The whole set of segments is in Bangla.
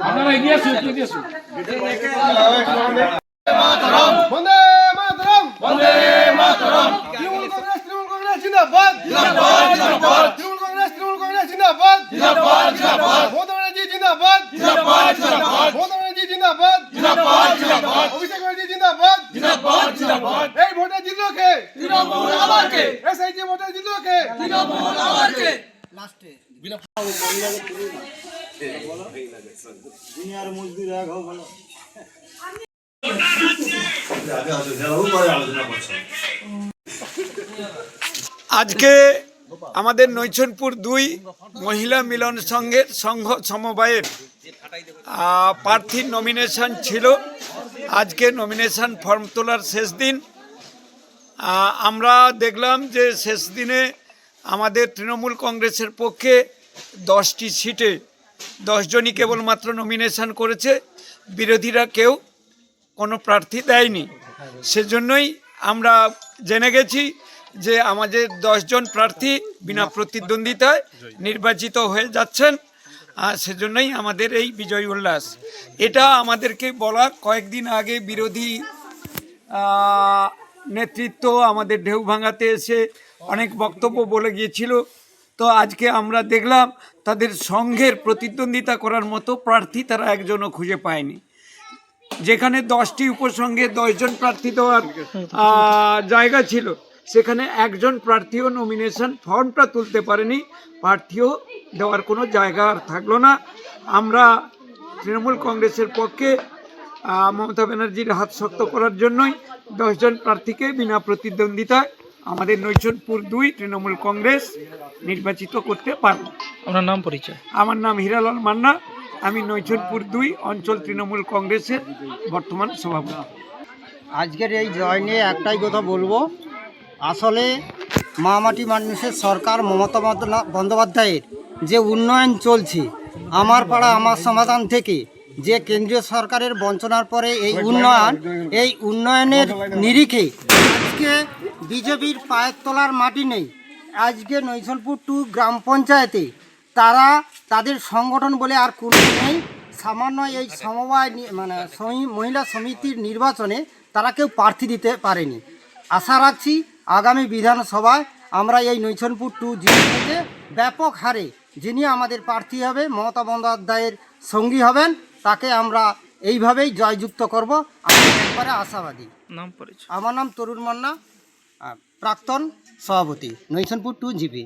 আপনারা এগিয়ে আসুন এগিয়ে আসুন বন্দে মাতরম। বন্দে মাতরম তৃণমূল কংগ্রেস তৃণমূল কংগ্রেস জিন্দাবাদ জিন্দাবাদ জিন্দাবাদ তৃণমূল কংগ্রেস তৃণমূল কংগ্রেস জিন্দাবাদ জিন্দাবাদ জিন্দাবাদ মমতা ব্যানার্জি জিন্দাবাদ জিন্দাবাদ জিন্দাবাদ মমতা ব্যানার্জি জিন্দাবাদ জিন্দাবাদ জিন্দাবাদ অভিষেক ব্যানার্জি জিন্দাবাদ জিন্দাবাদ। এই ভোটে জিতলো কে? তৃণমূল আমাকে এসআইটি ভোটে জিতলো কে? তৃণমূল আমাকে আজকে আমাদের নৈছনপুর দুই মহিলা মিলন সংঘের সংঘ সমবায়ের প্রার্থীর নমিনেশন ছিল। আজকে নমিনেশন ফর্ম তোলার শেষ দিন। আমরা দেখলাম যে শেষ দিনে আমাদের তৃণমূল কংগ্রেসের পক্ষে দশটি সিটে দশজনই কেবলমাত্র নমিনেশন করেছে, বিরোধীরা কেউ কোনো প্রার্থী দেয়নি। সেজন্যই আমরা জেনে গেছি যে আমাদের দশজন প্রার্থী বিনা প্রতিদ্বন্দ্বিতায় নির্বাচিত হয়ে যাচ্ছেন। আর সেজন্যই আমাদের এই বিজয় উল্লাস। এটা আমাদেরকে বলা কয়েকদিন আগে বিরোধী নেতৃত্ব আমাদের ঢেউ ভাঙাতে এসে অনেক বক্তব্য বলে গিয়েছিল। তো আজকে আমরা দেখলাম তাদের সংঘের প্রতিদ্বন্দ্বিতা করার মতো প্রার্থী তারা একজনও খুঁজে পায়নি। যেখানে দশটি উপসংঘে দশজন প্রার্থী দেওয়ার জায়গা ছিল। সেখানে একজন প্রার্থীও নমিনেশন ফর্মটা তুলতে পারেনি। প্রার্থীও দেওয়ার কোনো জায়গা আর থাকল না। আমরা তৃণমূল কংগ্রেসের পক্ষে মমতা ব্যানার্জির হাত শক্ত করার জন্যই দশজন প্রার্থীকে বিনা প্রতিদ্বন্দ্বিতায় আমাদের নৈচনপুর দুই তৃণমূল কংগ্রেস নির্বাচিত করতে পারব আপনার নাম পরিচয়? আমার নাম হীরালাল মান্না। আমি নৈচনপুর দুই অঞ্চল তৃণমূল কংগ্রেসের বর্তমান সভাপতি। আজকের এই জয় নিয়ে একটাই কথা বলব আসলে মামাটি মানুষের সরকার মমতা বন্দ্যোপাধ্যায়ের যে উন্নয়ন চলছে, আমার পাড়া, আমার সমাধান থেকে যে কেন্দ্রীয় সরকারের বঞ্চনার পরে এই উন্নয়ন, এই উন্নয়নের নিরিখে আজকে বিজেপির পায়ের তলার মাটি নেই। আজকে নৈশলপুর টু গ্রাম পঞ্চায়েতে তারা তাদের সংগঠন বলে আর কোনো নেই। সামান্য এই সমবায় মানে মহিলা সমিতির নির্বাচনে তারা কেউ প্রার্থী দিতে পারেনি। আশা রাখছি আগামী বিধানসভায় আমরা এই নৈছনপুর টু জিরো থেকে ব্যাপক হারে যিনি আমাদের প্রার্থী হবে মমতা বন্দ্যোপাধ্যায়ের সঙ্গী হবেন তাকে আমরা এইভাবেই জয়যুক্ত করব। আমি একবারে আশাবাদী। নাম পরিচয়। আমার নাম তরুণ মান্না প্রাক্তন সভাপতি নৈছনপুর টু জিপি।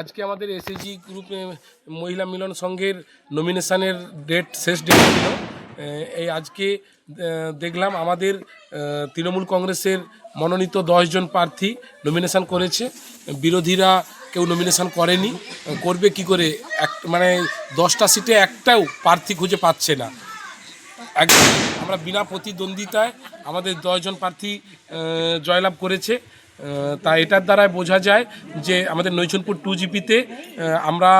আজকে আমাদের এসএসজি গ্রুপে মহিলা মিলন সংঘের নমিনেশনের ডেট শেষ ডেট ছিল। এই আজকে দেখলাম আমাদের তৃণমূল কংগ্রেসের মনোনীত দশজন প্রার্থী নমিনেশন করেছে। বিরোধীরা কেউ নমিনেশন করেনি। করবে কি করে? এক মানে দশটা সিটে একটাও প্রার্থী খুঁজে পাচ্ছে না। একদম আমরা বিনা প্রতিদ্বন্দ্বিতায় আমাদের দশজন প্রার্থী জয়লাভ করেছে। তা এটার দ্বারাই বোঝা যায় যে আমাদের নৈচনপুর টু জিপিতে আমরা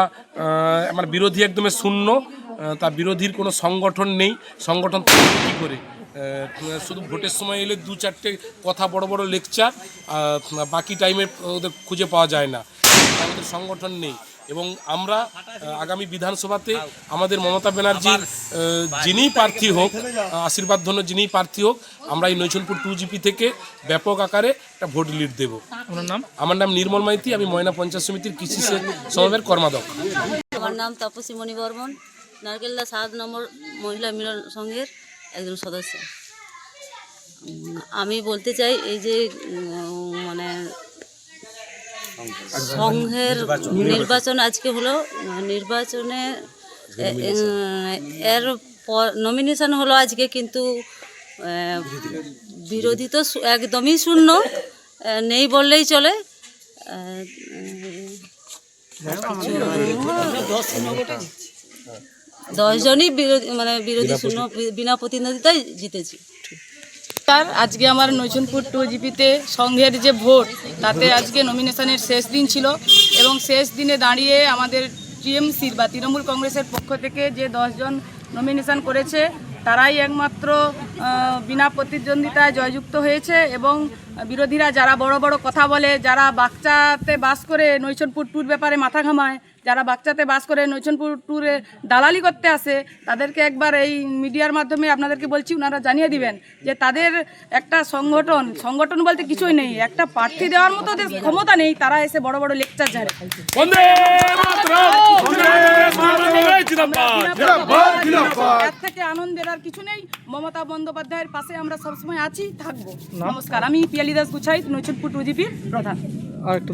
আমার বিরোধী একদমই শূন্য। আহ, তা বিরোধীর কোনো সংগঠন নেই। সংগঠন কী করে? শুধু ভোটের সময় এলে দু চারটে কথা বড় বড় লেকচার বাকি টাইমে ওদের খুঁজে পাওয়া যায় না। আমাদের সংগঠন নেই। এবং আমরা আগামী বিধানসভাতে আমাদের মমতা ব্যানার্জির যিনিই প্রার্থী হোক আশীর্বাদ ধন্য যিনিই প্রার্থী হোক আমরা এই নৈচনপুর টু জিপি থেকে ব্যাপক আকারে একটা ভোট লিড দেব। আপনার নাম? আমার নাম নির্মল মাইতি আমি ময়না পঞ্চায়েত সমিতির কৃষি সে- সমবায়ের কর্মাধ্যক্ষ। আমার নাম তাপসী মণি বর্মন। নারকেলদা সাত নম্বর মহিলা মিলন সংঘের একজন সদস্য। আমি বলতে চাই এই যে মানে সংঘের নির্বাচন আজকে হলো নির্বাচনে এর নমিনেশন হলো আজকে কিন্তু বিরোধী তো একদমই শূন্য নেই বললেই চলে। আহ, দশজনই বিরোধী মানে বিরোধী শূন্য বিনা প্রতিদ্বন্দ্বিতায় জিতেছি। স্যার আজকে আমার নৈচনপুর টু জিপিতে সংঘের যে ভোট তাতে আজকে নমিনেশনের শেষ দিন ছিল এবং শেষ দিনে দাঁড়িয়ে আমাদের টিএমসির বা তৃণমূল কংগ্রেসের পক্ষ থেকে যে দশজন নমিনেশন করেছে তারাই একমাত্র বিনা প্রতিদ্বন্দ্বিতায় জয়যুক্ত হয়েছে এবং বিরোধীরা যারা বড় বড় কথা বলে যারা বাচ্চাতে বাস করে নৈচনপুর টুর ব্যাপারে মাথা ঘামায় যারা বাচ্চাতে বাস করে নৈচনপুর ট্যুরে দালালি করতে আসে তাদেরকে একবার এই মিডিয়ার মাধ্যমে আপনাদেরকে বলছি ওনারা জানিয়ে দিবেন যে তাদের একটা সংগঠন সংগঠন বলতে কিছুই নেই একটা প্রার্থী দেওয়ার মতো ওদের ক্ষমতা নেই তারা এসে বড় বড় লেকচার এর থেকে আনন্দের আর কিছু নেই মমতা বন্দ্যোপাধ্যায়ের পাশে আমরা সবসময় আছি থাকব। নমস্কার আমি পিয়ালি দাস গুছাই নৈচনপুর টু জিপির প্রধান। আর একটু